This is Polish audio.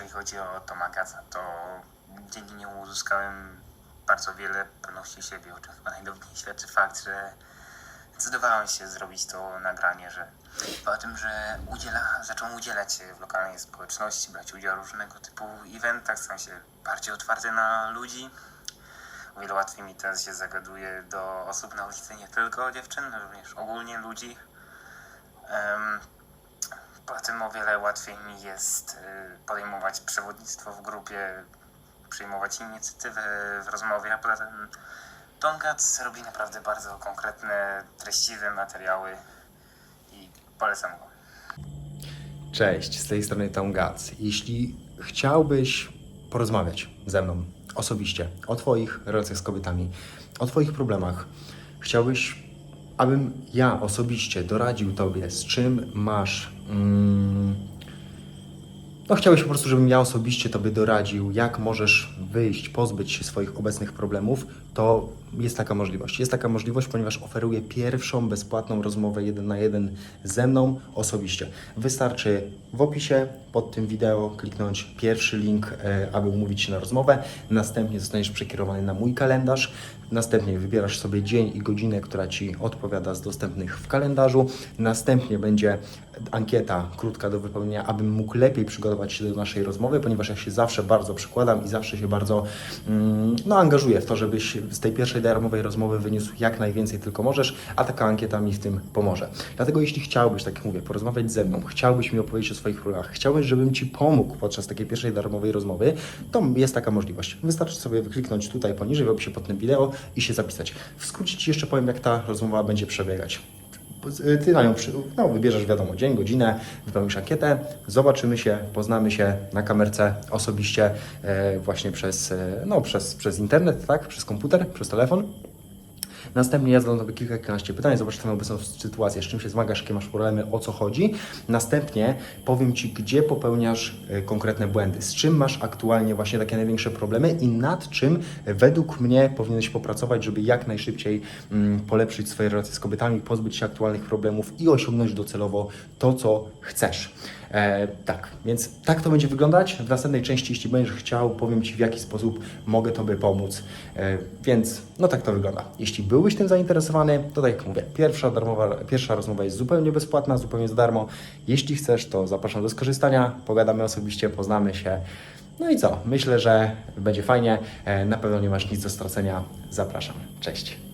jeżeli chodzi o Tomagasa, to dzięki niemu uzyskałem bardzo wiele pewności siebie, o czym chyba najdowniej świadczy fakt, że zdecydowałem się zrobić to nagranie, że po tym, że udziela, zacząłem udzielać się w lokalnej społeczności, brać udział w różnego typu eventach, stałem się bardziej otwarty na ludzi. O wiele łatwiej mi teraz się zagaduje do osób na ulicy, nie tylko dziewczyn, również ogólnie ludzi. Poza o wiele łatwiej mi jest y, podejmować przewodnictwo w grupie, przyjmować inicjatywę w rozmowie, a poza tym Tongac robi naprawdę bardzo konkretne, treściwe materiały i polecam go. Cześć, z tej strony Tom Gac. Jeśli chciałbyś porozmawiać ze mną osobiście o Twoich relacjach z kobietami, o Twoich problemach, chciałbyś, abym ja osobiście doradził Tobie, z czym masz. Mm, no, chciałeś po prostu, żebym ja osobiście Tobie doradził, jak możesz wyjść, pozbyć się swoich obecnych problemów, to jest taka możliwość. Jest taka możliwość, ponieważ oferuję pierwszą bezpłatną rozmowę jeden na jeden ze mną osobiście. Wystarczy w opisie pod tym wideo kliknąć pierwszy link, e, aby umówić się na rozmowę. Następnie zostaniesz przekierowany na mój kalendarz. Następnie wybierasz sobie dzień i godzinę, która Ci odpowiada z dostępnych w kalendarzu. Następnie będzie ankieta krótka do wypełnienia, abym mógł lepiej przygotować się do naszej rozmowy, ponieważ ja się zawsze bardzo przykładam i zawsze się bardzo mm, no, angażuję w to, żebyś z tej pierwszej darmowej rozmowy wyniósł jak najwięcej tylko możesz, a taka ankieta mi w tym pomoże. Dlatego jeśli chciałbyś, tak jak mówię, porozmawiać ze mną, chciałbyś mi opowiedzieć o swoich problemach, chciałbyś, żebym Ci pomógł podczas takiej pierwszej darmowej rozmowy, to jest taka możliwość. Wystarczy sobie wykliknąć tutaj poniżej w opisie pod tym wideo i się zapisać. W skrócie Ci jeszcze powiem, jak ta rozmowa będzie przebiegać. Ty na nią przy, no, wybierzesz, wiadomo, dzień, godzinę, wypełnisz ankietę, zobaczymy się, poznamy się na kamerce osobiście e, właśnie przez, e, no, przez, przez internet, tak? Przez komputer, przez telefon. Następnie ja zadam Tobie kilka, kilkanaście pytań, zobacz Twoją obecną sytuację, z czym się zmagasz, jakie masz problemy, o co chodzi. Następnie powiem Ci, gdzie popełniasz e, konkretne błędy, z czym masz aktualnie właśnie takie największe problemy i nad czym e, według mnie powinieneś popracować, żeby jak najszybciej mm, polepszyć swoje relacje z kobietami, pozbyć się aktualnych problemów i osiągnąć docelowo to, co chcesz. E, tak, więc tak to będzie wyglądać. W następnej części, jeśli będziesz chciał, powiem Ci, w jaki sposób mogę Tobie pomóc. E, więc no tak to wygląda. Jeśli byłbyś tym zainteresowany, to tak jak mówię, pierwsza, darmowa, pierwsza rozmowa jest zupełnie bezpłatna, zupełnie za darmo. Jeśli chcesz, to zapraszam do skorzystania, pogadamy osobiście, poznamy się. No i co? Myślę, że będzie fajnie. E, na pewno nie masz nic do stracenia. Zapraszam. Cześć.